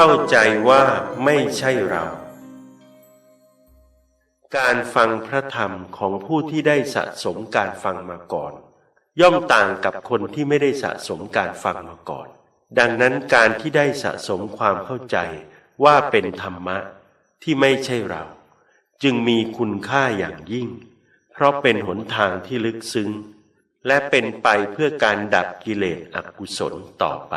เข้าใจว่าไม่ใช่เรา การฟังพระธรรมของผู้ที่ได้สะสมการฟังมาก่อน ย่อมต่างกับคนที่ไม่ได้สะสมการฟังมาก่อน ดังนั้นการที่ได้สะสมความเข้าใจว่าเป็นธรรมะที่ไม่ใช่เรา จึงมีคุณค่าอย่างยิ่ง เพราะเป็นหนทางที่ลึกซึ้ง และเป็นไปเพื่อการดับกิเลสอกุศลต่อไป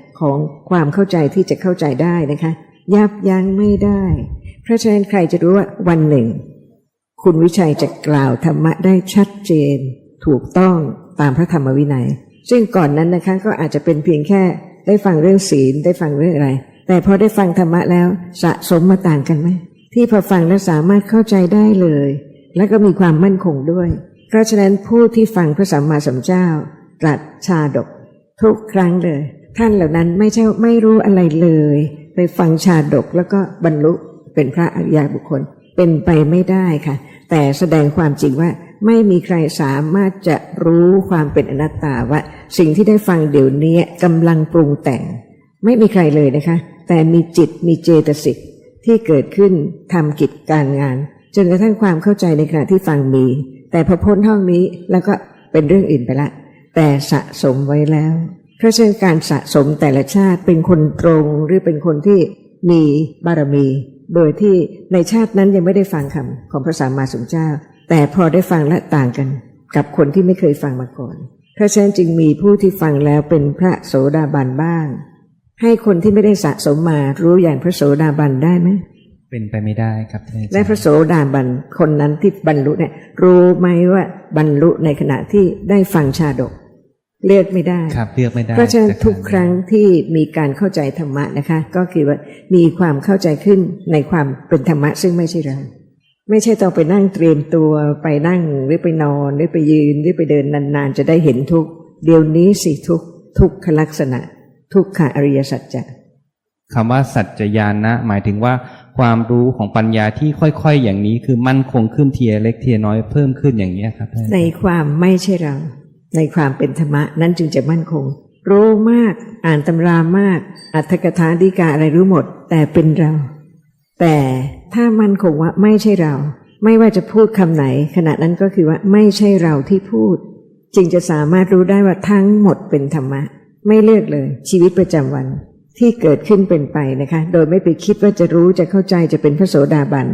ของความเข้าใจที่จะเข้าใจได้นะคะ ยับยั้งไม่ได้ เพราะฉะนั้นใครจะรู้ว่าวันหนึ่ง คุณวิชัยจะกล่าวธรรมะได้ชัดเจน ถูกต้องตามพระธรรมวินัย ซึ่งก่อนนั้นนะคะก็อาจจะเป็นเพียงแค่ได้ฟังเรื่องศีลได้ฟังเรื่องอะไร แต่พอได้ฟังธรรมะแล้วสะสมมาต่างกันไหมที่พอฟังแล้วสามารถเข้าใจได้เลย และก็มีความมั่นคงด้วย เพราะฉะนั้นผู้ที่ฟังพระสัมมาสัมพุทธเจ้าตรัสชาดกทุกครั้งเลย ท่านเหล่านั้นไม่ใช่ไม่รู้อะไรเลย ไปฟังชาดกแล้วก็บรรลุเป็นพระอริยบุคคลเป็นไปไม่ได้ค่ะ แต่แสดงความจริงว่าไม่มีใครสามารถจะรู้ความเป็นอนัตตาว่า สิ่งที่ได้ฟังเดี๋ยวนี้กำลังปรุงแต่ง ไม่มีใครเลยนะคะ แต่มีจิตมีเจตสิกที่เกิดขึ้นทำกิจการงาน จนกระทั่งความเข้าใจในขณะที่ฟังมี แต่พอพ้นห้องนี้แล้วก็เป็นเรื่องอื่นไปละ แต่สะสมไว้แล้ว เพราะฉะนั้นการสะสมแต่ละชาติเป็นคนตรงหรือเป็นคนที่มีบารมี โดยที่ในชาตินั้นยังไม่ได้ฟังคำของพระสัมมาสัมพุทธเจ้า แต่พอได้ฟังและต่างกัน กับคนที่ไม่เคยฟังมาก่อน เพราะฉะนั้นจึงมีผู้ที่ฟังแล้วเป็นพระโสดาบันบ้าง ให้คนที่ไม่ได้สะสมมารู้อย่างพระโสดาบันได้ไหมเป็นไปไม่ได้ครับท่านอาจารย์และพระโสดาบันคนนั้นที่บรรลุเนี่ยรู้ไหมว่าบรรลุในขณะที่ได้ฟังชาดก เลือกไม่ได้ครับเลือกไม่ได้เพราะฉะนั้นจทุกครั้งที่มีการเข้าใจธรรมะนะคะ ก็คือว่ามีความเข้าใจขึ้นในความเป็นธรรมะซึ่งไม่ใช่เราไม่ใช่ต้องไปนั่งเตรียมตัวไปนั่งหรือไปนอนหรือไปยืนหรือไปเดินนานๆ จะได้เห็นทุกข์เดี๋ยวนี้สิทุกข์ทุกขลักษณะ ทุกขอริยสัจจะคำว่าสัจจญาณะหมายถึงว่าความรู้ของปัญญาที่ค่อยๆ อย่างนี้คือมั่นคงขึ้นเทียเล็กเทียน้อยเพิ่มขึ้นอย่างนี้ยครับท่านอาจารย์ในความไม่ใช่เรา ในความเป็นธรรมะนั้นจึงจะมั่นคง รู้มาก อ่านตำรามาก อัตถกถาดีกาอะไรรู้หมด แต่เป็นเรา แต่ถ้ามั่นคงว่าไม่ใช่เรา ไม่ว่าจะพูดคำไหน ขณะนั้นก็คือว่าไม่ใช่เราที่พูด จึงจะสามารถรู้ได้ว่าทั้งหมดเป็นธรรมะ ไม่เลือกเลย ชีวิตประจำวันที่เกิดขึ้นเป็นไปนะคะ โดยไม่ไปคิดว่าจะรู้จะเข้าใจจะเป็นพระโสดาบัน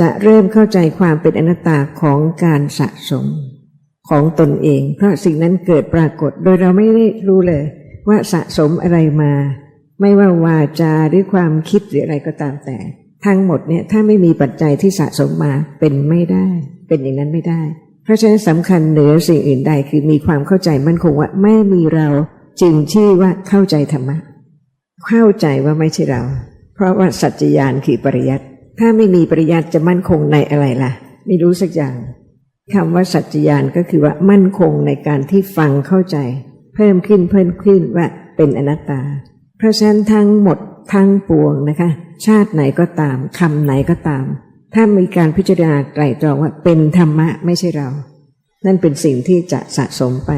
จะเริ่มเข้าใจความเป็นอนัตตาของการสะสม ของตนเอง เพราะสิ่งนั้นเกิดปรากฏโดยเราไม่ได้รู้เลย ว่าสะสมอะไรมา ไม่ว่าวาจาหรือความคิดหรืออะไรก็ตามแต่ ทั้งหมดเนี่ยถ้าไม่มีปัจจัยที่สะสมมาเป็นไม่ได้ เป็นอย่างนั้นไม่ได้ เพราะฉะนั้นสำคัญเหนือสิ่งอื่นใดคือมีความเข้าใจมั่นคงว่าไม่มีเราจึงชื่อว่าเข้าใจธรรมะ เข้าใจว่าไม่ใช่เรา เพราะว่าสัจจญาณคือปริยัติถ้าไม่มีปริยัติจะมั่นคงในอะไรล่ะ ไม่รู้สักอย่าง คำว่าสัจจญาณก็คือว่ามั่นคงในการที่ฟังเข้าใจ เพิ่มขึ้นเพิ่มขึ้นว่าเป็นอนัตตา เพราะฉะนั้นทั้งหมดทั้งปวงนะคะ ชาติไหนก็ตามคำไหนก็ตาม ถ้ามีการพิจารณาไตรตรองว่าเป็นธรรมะไม่ใช่เรา นั่นเป็นสิ่งที่จะสะสมไป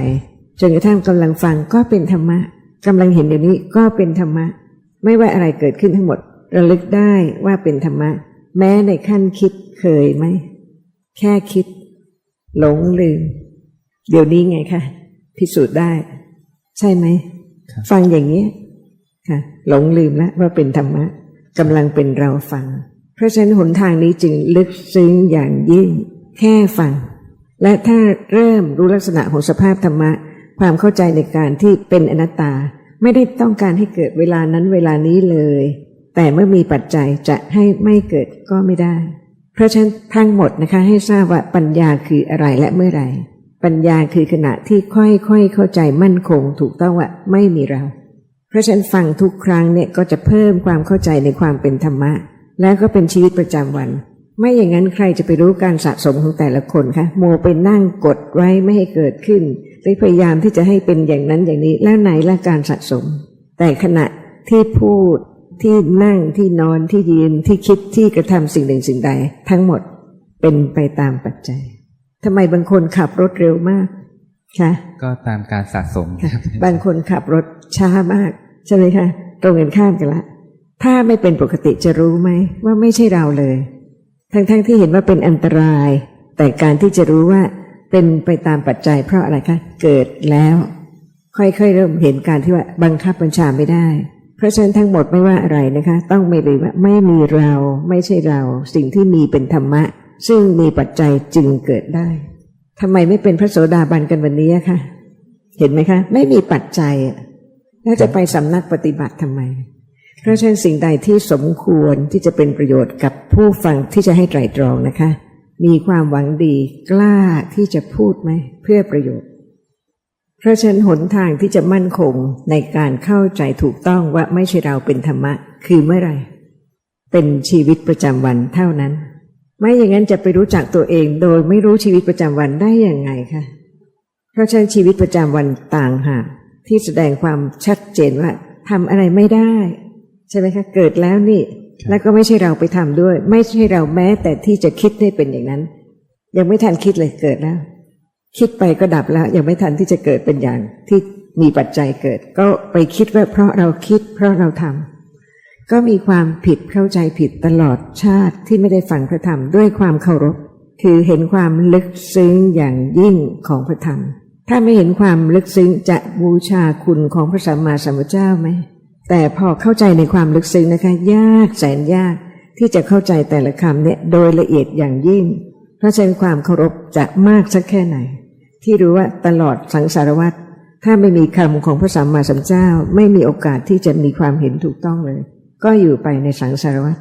จนกระทั่งกำลังฟังก็เป็นธรรมะกำลังเห็นเดี๋ยวนี้ก็เป็นธรรมะ ไม่ว่าอะไรเกิดขึ้นทั้งหมดระลึกได้ว่าเป็นธรรมะ แม้ในขั้นคิดเคยไหม แค่คิด หลงลืม เดี๋ยวนี้ไงคะพิสูจน์ได้ ใช่ไหมครับฟังอย่างนี้ยค่ะ หลงลืมแล้วว่าเป็นธรรมะกำลังเป็นเราฟัง เพราะฉะนั้นหนทางนี้จึงลึกซึ้งอย่างยิ่ง แค่ฟัง และถ้าเริ่มรู้ลักษณะของสภาพธรรมะ ความเข้าใจในการที่เป็นอนัตตา ไม่ได้ต้องการให้เกิดเวลานั้นเวลานี้เลย แต่เมื่อมีปัจจัยจะให้ไม่เกิดก็ไม่ได้ เพราะฉะนั้นทั้งหมดนะคะให้ทราบว่าปัญญาคืออะไรและเมื่อไรปัญญาคือขณะที่ค่อยๆเข้าใจมั่นคงถูกต้องว่าไม่มีเรา เพราะฉะนั้นฟังทุกครั้งเนี่ยก็จะเพิ่มความเข้าใจในความเป็นธรรมะ แล้วก็เป็นชีวิตประจำวัน ไม่อย่างนั้นใครจะไปรู้การสะสมของแต่ละคนคะโมวไปนั่งกดไว้ไม่ให้เกิดขึ้นไปพยายามที่จะให้เป็นอย่างนั้นอย่างนี้แล้วไหนละการสะสม แต่ขณะที่พูด ที่นั่งที่นอนที่ยืนที่คิดที่กระทำสิ่งหนึ่งสิ่งใด ทั้งหมดเป็นไปตามปัจจัยทำไมบางคนขับรถเร็วมากคะก็ตามการสะสมค่ะบางคนขับรถช้ามาก ใช่ไหมคะตรงกันข้ามกันละ ถ้าไม่เป็นปกติจะรู้ไหมว่าไม่ใช่เราเลย ทั้งๆทที่เห็นว่าเป็นอันตราย แต่การที่จะรู้ว่าเป็นไปตามปัจจัยเพราะอะไรคะเกิดแล้ว ค่อยๆเริ่มเห็นการที่ว่าบังคับบัญชาไม่ได้เพ ราะฉะนั้นทั้งหมดไม่ว่าอะไรนะคะ ต้องไม่ลืมว่าไม่มีเราไม่ใช่เรา สิ่งที่มีเป็นธรรมะ ซึ่งมีปัจจัยจึงเกิดได้ทำไมไม่เป็นพระโสดาบันกันวันนี้คะเห็นไหมคะ ไม่มีปัจจัยแล้วจะไปสำนักปฏิบัติทำไม เพราะฉะนั้นสิ่งใดที่สมควรที่จะเป็นประโยชน์กับผู้ฟังที่จะให้ไตรตรองนะคะ มีความหวังดีกล้าที่จะพูดไหม เพื่อประโยชน์ เพราะฉะนั้นหนทางที่จะมั่นคงในการเข้าใจถูกต้องว่าไม่ใช่เราเป็นธรรมะ คือเมื่อไหร่ เป็นชีวิตประจำวันเท่านั้น ไม่อย่างนั้นจะไปรู้จักตัวเองโดยไม่รู้ชีวิตประจำวันได้อย่างไงคะเพราะฉะนั้นชีวิตประจำวันต่างหากที่แสดงความชัดเจนว่าทำอะไรไม่ได้ ใช่ไหมคะ เกิดแล้วนี่ แล้วก็ไม่ใช่เราไปทำด้วย ไม่ใช่เราแม้แต่ที่จะคิดให้เป็นอย่างนั้น ยังไม่ทันคิดเลยเกิดแล้ว คิดไปก็ดับแล้ว ยังไม่ทันที่จะเกิดเป็นอย่างที่มีปัจจัยเกิด ก็ไปคิดว่าเพราะเราคิด เพราะเราทำก็มีความผิดเข้าใจผิดตลอดชาติที่ไม่ได้ฟังพระธรรมด้วยความเคารพ คือเห็นความลึกซึ้งอย่างยิ่งของพระธรรม ถ้าไม่เห็นความลึกซึ้งจะบูชาคุณของพระสัมมาสัมพุทธเจ้าไหมแต่พอเข้าใจในความลึกซึ้งนะคะ ยากแสนยากที่จะเข้าใจแต่ละคำเนี่ยโดยละเอียดอย่างยิ่ง เพราะฉะนั้นความเคารพจะมากสักแค่ไหน ที่รู้ว่าตลอดสังสารวัตรถ้าไม่มีคำของพระสัมมาสัมพุทธเจ้า ไม่มีโอกาสที่จะมีความเห็นถูกต้องเลย ก็อยู่ไปในสังสารวัตร